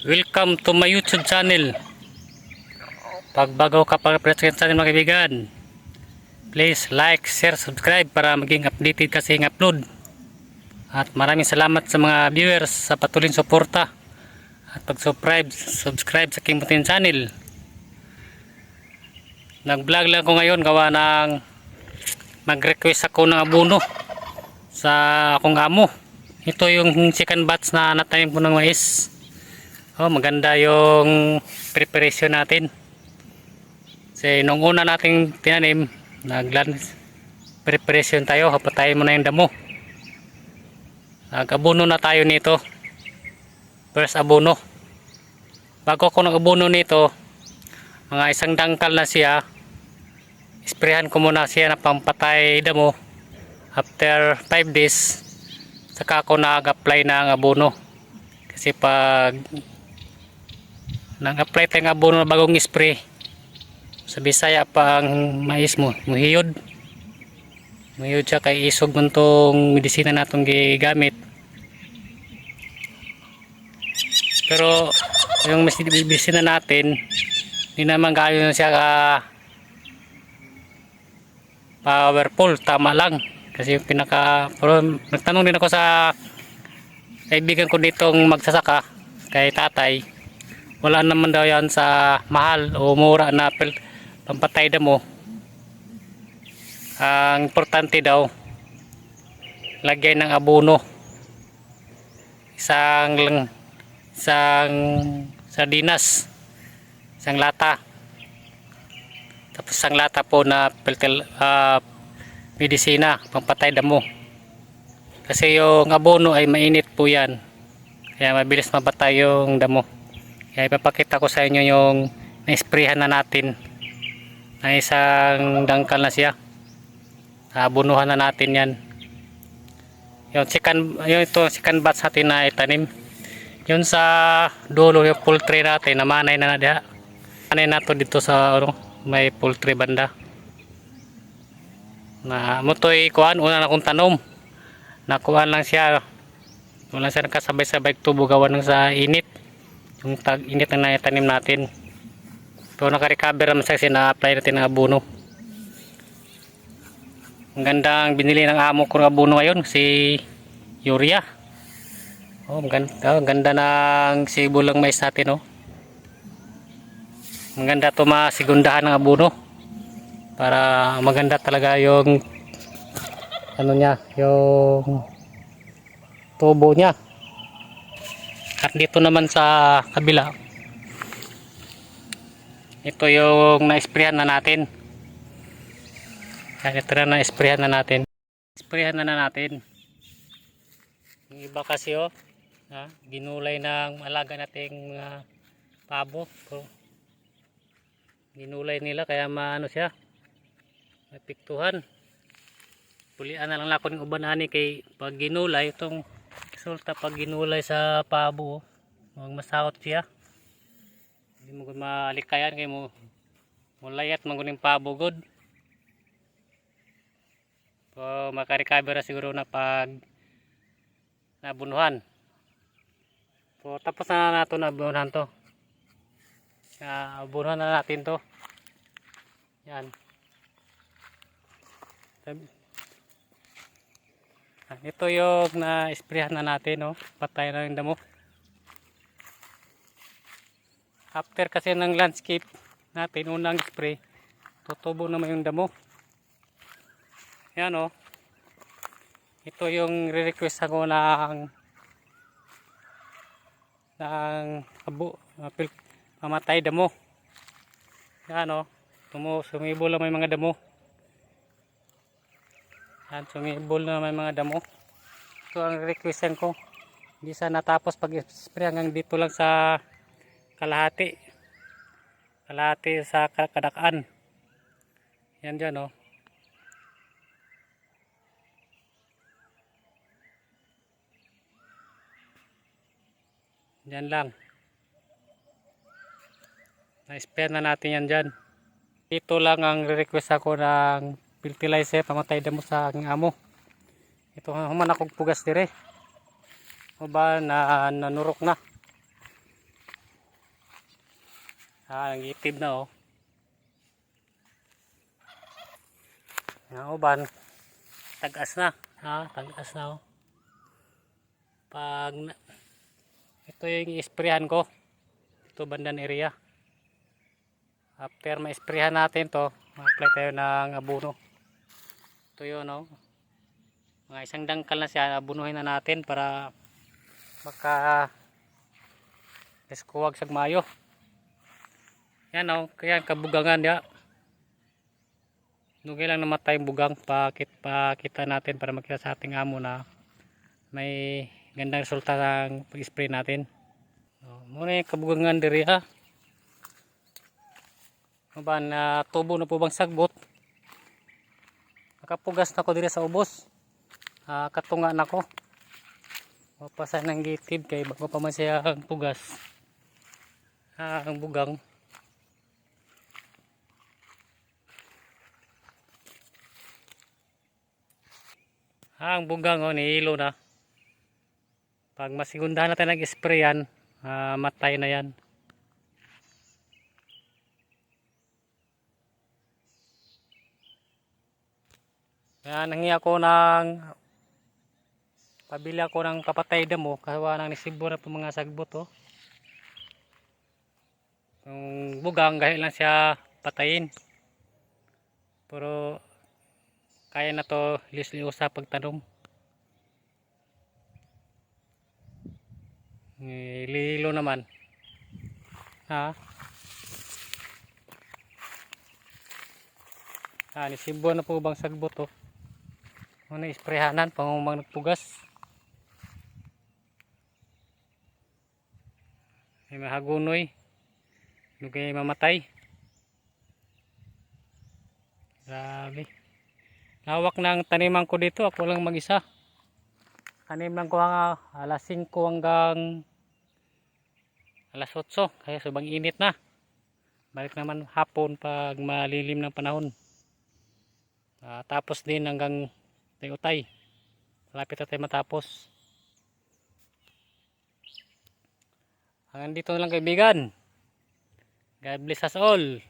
Welcome to my YouTube channel. Pag bago ka pa sa channel mga kaibigan, please like, share, subscribe para maging updated kasi ng upload. At maraming salamat sa mga viewers sa patuloy suporta at pag-subscribe subscribe sa King channel. Nag-vlog lang ko ngayon gawa ng mag-request ako ng abono sa akong amo. Ito yung second batch na natanim ko ng mais. Oh, maganda yung preparation natin. Kasi nung una nating tinanim, nagland preparation tayo, hapatayin mo na yung damo. Nag-abono na tayo nito. First abono. Bago ako nag-abono nito, mga isang dangkal na siya, isprehan ko muna siya na pampatay damo. After 5 days, saka ako nag-apply ng abono. Kasi pag nag-apply tayo ng abono na bagong spray, sa Bisaya pa ang mais mo, muhiyod. Muhiyod siya kay isog man tong medisina natong gigamit. Pero yung medisina natin, hindi naman kayo na siya ka powerful, tama lang. Kasi yung pinaka, pero nagtanong din ako sa kaibigan ko ditong magsasaka, kay tatay, wala naman daw yan sa mahal o mura na pel, pampatay damo. Ang importante daw, lagyan ng abono. Isang lang, isang sardinas, isang lata. Tapos isang lata po na peltel, ah, medisina, pampatay damo. Kasi yung abono ay mainit po yan. Kaya mabilis mapatay yung damo. Kaya ipapakita ko sa inyo yung na-sprayhan na natin na isang dangkal na siya. Abunuhan na natin yan. Yung second, yung ito second batch natin na itanim. Yun sa dulo yung poultry natin, namanay na na diha. Manay na to dito sa ano, may poultry banda. Na mo to kuan una na kong tanom. Nakuha lang siya. Wala siya nakasabay-sabay tubo gawa ng sa init. Yung tag init na naitanim natin. Pero naka-recover naman kasi na-apply natin ng abono. Ang ganda ang binili ng amo ko ng abono ngayon, si Yuria. Oh, ang ganda, ang ganda ng sibulang mais natin, oh. Ang ganda to masigundahan ng abono. Para maganda talaga yung ano niya, yung tubo niya. At dito naman sa kabila, ito yung na-sprayan na natin. Yan, ito na na-sprayan na natin. Sprayan na na natin. Yung iba kasi oh, ha, ginulay ng alaga nating mga pabo. So, ginulay nila kaya maano siya, mapiktuhan. Pulian na lang ako ng uban ani kay pag ginulay itong resulta pag ginulay sa pabo, oh, mag masakot siya. Hindi mo malikayan kay mo mulayat man guning pabo good. So makarecover siguro na pag nabunuhan. So tapos na nato na bunuhan to. Uh, bunuhan na natin to. Yan. Ah, Ito yung na-sprayan na natin, no? Patay na yung damo. After kasi ng landscape natin, unang spray, tutubo naman yung damo. Yan, oh. Ito yung re-request ako ng ng abo, mamatay damo. Yan, oh. Tumo, sumibol na may mga damo. Yan, sumibol na may mga damo. Ito ang requestan ko. Hindi sa natapos pag-spray hanggang dito lang sa kalahati. Kalahati sa kadakaan. Yan dyan, oh. Yan lang. Na-spare na natin yan dyan. Ito lang ang request ako ng fertilizer pamatay damo sa aking amo. Ito human akong pugas dire. O ba na nanurok na. Ah, ang itib na oh. Ang uban, tagas na. Ha, tagas na oh. Pag na, ito yung isprehan ko. Ito bandan area. After ma-isprehan natin to, apply tayo ng abono. Ito yun oh. Mga isang dangkal na siya, abunuhin na natin para maka eskuwag sa mayo. Yan oh, kaya kabugangan ya. Nugay lang namatay yung bugang pakit pakita natin para makita sa ating amo na may gandang resulta ng pag-spray natin. Oh, muna yung kabugangan diri ha. Ano ba na tubo na po bang sagbot? Nakapugas na ko diri sa ubos. Ah, katunga na ko. Mapasa ng gitid kay bago pa man siya ang pugas. Ah, ang bugang. Ah, ang bugang oh, nihilo na. Pag masigundahan natin nag-spray yan, ah, matay na yan. Kaya nangi ako ng pabili ako ng papatay damo kawa ng nisibo na mga sagbot oh. Yung bugang gahil lang siya patayin. Pero kaya na to lisli sa pagtanom. Eh, Lilo naman. Ha? Ah, nisibo na po bang sagbot oh. Ano isprehanan pang umang nagpugas. May mahagunoy. Lugay mamatay. Grabe. Lawak ng taniman ko dito. Ako lang mag-isa. Tanim lang ko nga alas 5 hanggang alas 8. Kaya subang init na. Balik naman hapon pag malilim ng panahon. Ah, tapos din hanggang tayo utay. Malapit na tayo matapos. Hanggang dito na lang kaibigan. God bless us all.